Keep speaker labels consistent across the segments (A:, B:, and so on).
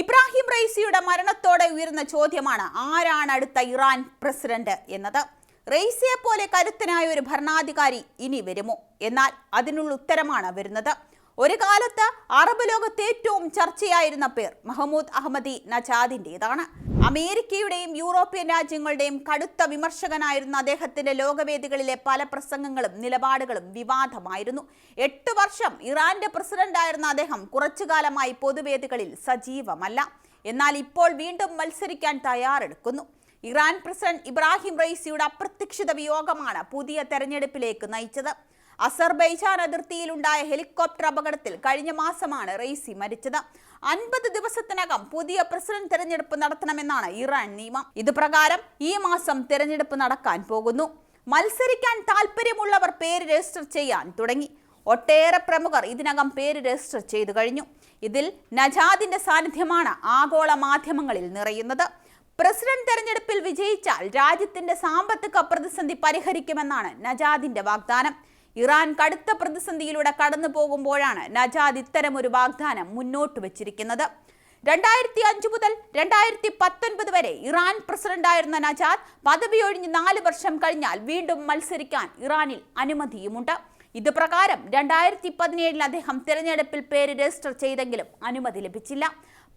A: ഇബ്രാഹിം റൈസിയുടെ മരണത്തോടെ ഉയർന്ന ചോദ്യമാണ് ആരാണ് അടുത്ത ഇറാൻ പ്രസിഡന്റ് എന്നത്. റൈസിയെ പോലെ കരുത്തനായ ഒരു ഭരണാധികാരി ഇനി വരുമോ? എന്നാൽ അതിനുള്ള ഉത്തരമാണ് വരുന്നത്. ഒരു കാലത്ത് അറബ് ലോകത്ത് ഏറ്റവും ചർച്ചയായിരുന്ന പേർ മഹമ്മൂദ് അഹമ്മദി നജാദിന്റെതാണ്. അമേരിക്കയുടെയും യൂറോപ്യൻ രാജ്യങ്ങളുടെയും കടുത്ത വിമർശകനായിരുന്ന അദ്ദേഹത്തിന്റെ ലോകവേദികളിലെ പല പ്രസംഗങ്ങളും നിലപാടുകളും വിവാദമായിരുന്നു. എട്ട് വർഷം ഇറാന്റെ പ്രസിഡന്റായിരുന്ന അദ്ദേഹം കുറച്ചുകാലമായി പൊതുവേദികളിൽ സജീവമല്ല. എന്നാൽ ഇപ്പോൾ വീണ്ടും മത്സരിക്കാൻ തയ്യാറെടുക്കുന്നു. ഇറാൻ പ്രസിഡന്റ് ഇബ്രാഹിം റൈസിയുടെ അപ്രതീക്ഷിത വിയോഗമാണ് പുതിയ തെരഞ്ഞെടുപ്പിലേക്ക് നയിച്ചത്. അസർബൈജാൻ അതിർത്തിയിലുണ്ടായ ഹെലികോപ്റ്റർ അപകടത്തിൽ കഴിഞ്ഞ മാസമാണ് റെയ്സി മരിച്ചത്. അൻപത് ദിവസത്തിനകം പുതിയ പ്രസിഡന്റ് തെരഞ്ഞെടുപ്പ് നടത്തണമെന്നാണ് ഇറാൻ നിയമം. ഇത് പ്രകാരം ഈ മാസം തെരഞ്ഞെടുപ്പ് നടക്കാൻ പോകുന്നു. മത്സരിക്കാൻ താല്പര്യമുള്ളവർ പേര് രജിസ്റ്റർ ചെയ്യാൻ തുടങ്ങി. ഒട്ടേറെ പ്രമുഖർ ഇതിനകം പേര് രജിസ്റ്റർ ചെയ്തു കഴിഞ്ഞു. ഇതിൽ നജാദിന്റെ സാന്നിധ്യമാണ് ആഗോള മാധ്യമങ്ങളിൽ നിറയുന്നത്. പ്രസിഡന്റ് തെരഞ്ഞെടുപ്പിൽ വിജയിച്ചാൽ രാജ്യത്തിന്റെ സാമ്പത്തിക പ്രതിസന്ധി പരിഹരിക്കുമെന്നാണ് നജാദിന്റെ വാഗ്ദാനം. ഇറാൻ കടുത്ത പ്രതിസന്ധിയിലൂടെ കടന്നു പോകുമ്പോഴാണ് നജാദ് ഇത്തരമൊരു വാഗ്ദാനം മുന്നോട്ട് വച്ചിരിക്കുന്നത്. രണ്ടായിരത്തി അഞ്ച് മുതൽ രണ്ടായിരത്തി പത്തൊൻപത് വരെ ഇറാൻ പ്രസിഡന്റായിരുന്ന നജാദ് പദവിയൊഴിഞ്ഞ് നാല് വർഷം കഴിഞ്ഞാൽ വീണ്ടും മത്സരിക്കാൻ ഇറാനിൽ അനുമതിയുമുണ്ട്. ഇത് പ്രകാരം രണ്ടായിരത്തി പതിനേഴിൽ അദ്ദേഹം തിരഞ്ഞെടുപ്പിൽ പേര് രജിസ്റ്റർ ചെയ്തെങ്കിലും അനുമതി ലഭിച്ചില്ല.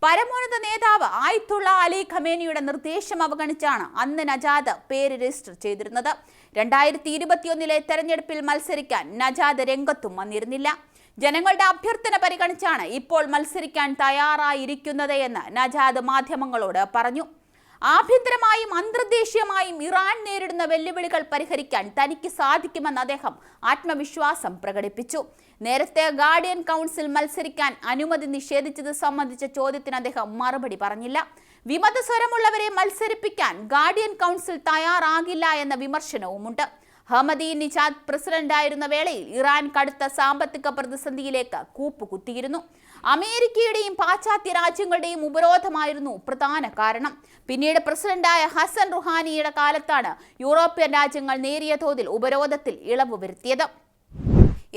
A: പരമോന്നത നേതാവ് ആയിത്തുള്ള അലി ഖമേനിയുടെ നിർദ്ദേശം അവഗണിച്ചാണ് അന്ന് നജാദ് പേര് രജിസ്റ്റർ ചെയ്തിരുന്നത്. രണ്ടായിരത്തി ഇരുപത്തിയൊന്നിലെ തെരഞ്ഞെടുപ്പിൽ മത്സരിക്കാൻ നജാദ് രംഗത്തും വന്നിരുന്നില്ല. ജനങ്ങളുടെ അഭ്യർത്ഥന പരിഗണിച്ചാണ് ഇപ്പോൾ മത്സരിക്കാൻ തയ്യാറായിരിക്കുന്നത് എന്ന് നജാദ് മാധ്യമങ്ങളോട് പറഞ്ഞു. ആഭ്യന്തരമായും അന്തർദേശീയമായും ഇറാൻ നേരിടുന്ന വെല്ലുവിളികൾ പരിഹരിക്കാൻ തനിക്ക് സാധിക്കുമെന്ന് അദ്ദേഹം ആത്മവിശ്വാസം പ്രകടിപ്പിച്ചു. നേരത്തെ ഗാർഡിയൻ കൗൺസിൽ മത്സരിക്കാൻ അനുമതി നിഷേധിച്ചത് സംബന്ധിച്ച ചോദ്യത്തിന് അദ്ദേഹം മറുപടി പറഞ്ഞില്ല. വിമത സ്വരമുള്ളവരെ മത്സരിപ്പിക്കാൻ ഗാർഡിയൻ കൗൺസിൽ തയ്യാറാകില്ല എന്ന വിമർശനവുമുണ്ട്. ഹമദി നിജാദ് പ്രസിഡന്റായിരുന്ന വേളയിൽ ഇറാൻ കടുത്ത സാമ്പത്തിക പ്രതിസന്ധിയിലേക്ക് കൂപ്പുകുത്തിയിരുന്നു. അമേരിക്കയുടെയും പാശ്ചാത്യ രാജ്യങ്ങളുടെയും ഉപരോധമായിരുന്നു പ്രധാന കാരണം. പിന്നീട് പ്രസിഡന്റായ ഹസൻ റുഹാനിയുടെ കാലത്താണ് യൂറോപ്യൻ രാജ്യങ്ങൾ നേരിയ തോതിൽ ഉപരോധത്തിൽ ഇളവ് വരുത്തിയത്.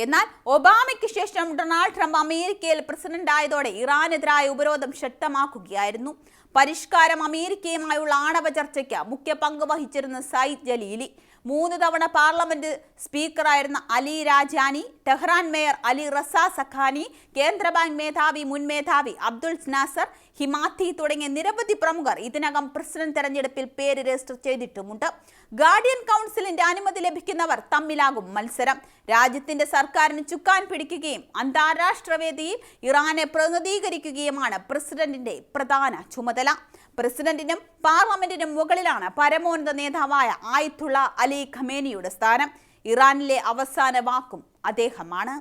A: എന്നാൽ ഒബാമയ്ക്ക് ശേഷം ഡൊണാൾഡ് ട്രംപ് അമേരിക്കയിൽ പ്രസിഡന്റ് ആയതോടെ ഇറാനെതിരായ ഉപരോധം ശക്തമാക്കുകയായിരുന്നു. പരിഷ്കാരം അമേരിക്കയുമായുള്ള ആണവ ചർച്ചയ്ക്ക് മുഖ്യ പങ്ക് വഹിച്ചിരുന്ന സയ്യിദ് ജലീലി. മൂന്ന് തവണ parliament സ്പീക്കറായിരുന്ന Ali Larijani Tehran mayor Ali Reza Zakani കേന്ദ്ര ബാങ്ക് മേധാവി മുൻ മേധാവി അബ്ദുൾ നാസർ ഹിമാത്തി തുടങ്ങിയ നിരവധി പ്രമുഖർ ഇതിനകം പ്രസിഡന്റ് തെരഞ്ഞെടുപ്പിൽ പേര് രജിസ്റ്റർ ചെയ്തിട്ടുമുണ്ട്. ഗാർഡിയൻ കൗൺസിലിന്റെ അനുമതി ലഭിക്കുന്നവർ തമ്മിലാകും മത്സരം. രാജ്യത്തിന്റെ സർക്കാരിന് ചുക്കാൻ പിടിക്കുകയും അന്താരാഷ്ട്ര വേദിയിൽ ഇറാനെ പ്രതിനിധീകരിക്കുകയുമാണ് പ്രസിഡന്റിന്റെ പ്രധാന ചുമതല. പ്രസിഡന്റിനും പാർലമെന്റിനും മുകളിലാണ് പരമോന്നത നേതാവായ ആയിത്തുള്ള അലി ഖമേനിയുടെ സ്ഥാനം. ഇറാനിലെ അവസാന വാക്കും അദ്ദേഹമാണ്.